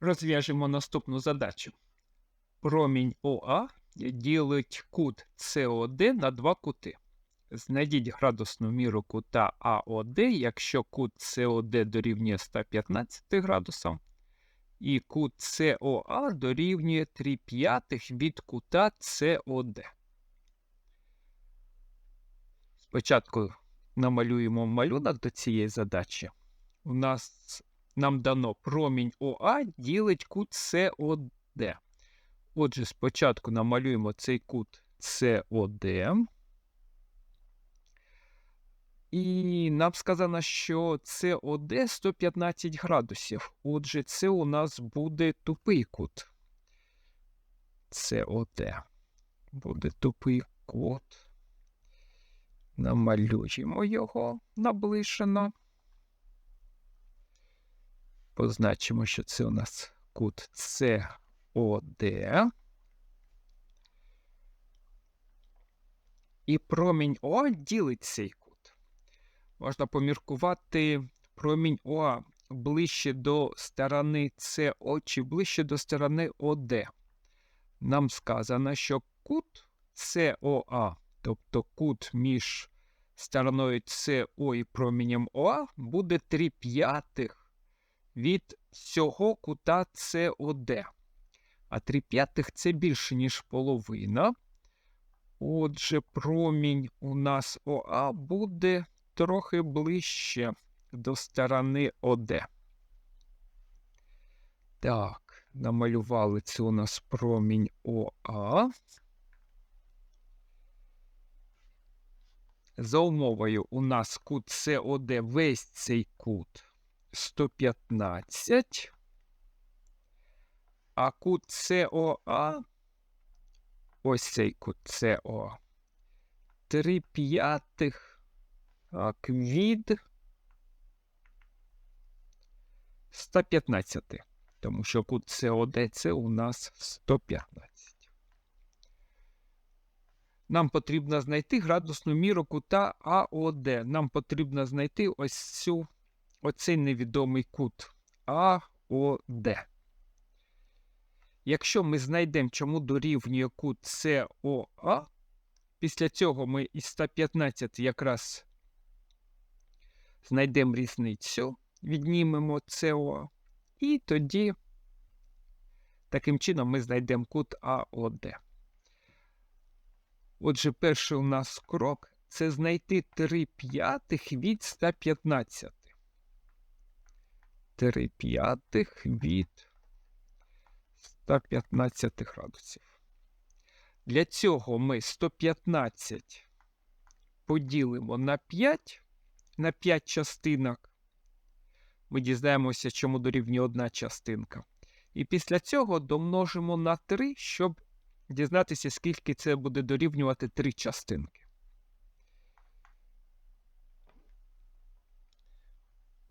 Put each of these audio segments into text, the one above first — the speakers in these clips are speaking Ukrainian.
Розв'яжемо наступну задачу. Промінь ОА ділить кут СОД на два кути. Знайдіть градусну міру кута АОД, якщо кут СОД дорівнює 115 градусам, і кут СОА дорівнює 3 п'ятих від кута СОД. Спочатку намалюємо малюнок до цієї задачі. У нас нам дано промінь ОА ділить кут СОД. Отже, спочатку намалюємо цей кут СОД. І нам сказано, що СОД 115 градусів. Отже, це у нас буде тупий кут. СОД. Буде тупий кут. Намалюємо його наближено. Позначимо, що це у нас кут СОД. І промінь О ділить цей кут. Можна поміркувати промінь О ближче до сторони СО чи ближче до сторони ОД. Нам сказано, що кут СОА, тобто кут між стороною СО і промінням ОА, буде 3 п'ятих від цього кута СОД. А 3 п'ятих це більше, ніж половина. Отже, промінь у нас ОА буде трохи ближче до сторони ОД. Так, намалювали це у нас промінь ОА. За умовою у нас кут СОД весь цей кут 115, а кут СОА, ось цей кут СОА, 3 п'ятих. Так, від 115, тому що кут СОД це у нас 115. Нам потрібно знайти градусну міру кута АОД. Нам потрібно знайти ось цю оцей невідомий кут АОД. Якщо ми знайдемо, чому дорівнює кут СОА, після цього ми із 115 якраз знайдемо різницю, віднімемо СО, і тоді таким чином ми знайдемо кут АОД. Отже, перший у нас крок це знайти 3 п'ятих від 115. 3 п'ятих від 115 градусів. Для цього ми 115 поділимо на 5, на 5 частинок. Ми дізнаємося, чому дорівнює одна частинка. І після цього домножимо на 3, щоб дізнатися, скільки це буде дорівнювати 3 частинки.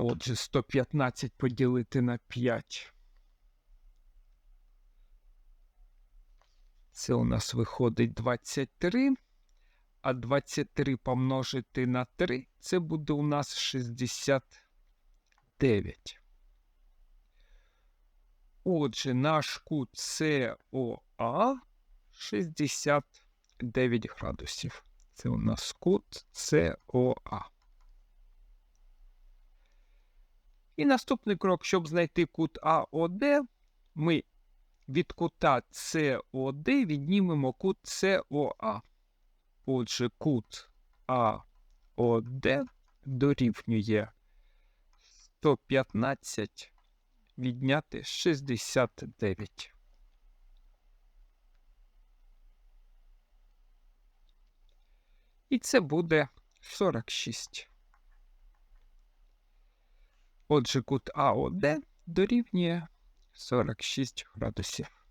Отже, 115 поділити на 5. Це у нас виходить 23. А 23 помножити на 3 це буде у нас 69. Отже, наш кут СОА 69 градусів. Це у нас кут СОА. І наступний крок, щоб знайти кут АОД, ми від кута СОД віднімемо кут СОА. Отже, кут АОД дорівнює 115 відняти 69. І це буде 46. Отже, кут АОД дорівнює 46 градусів.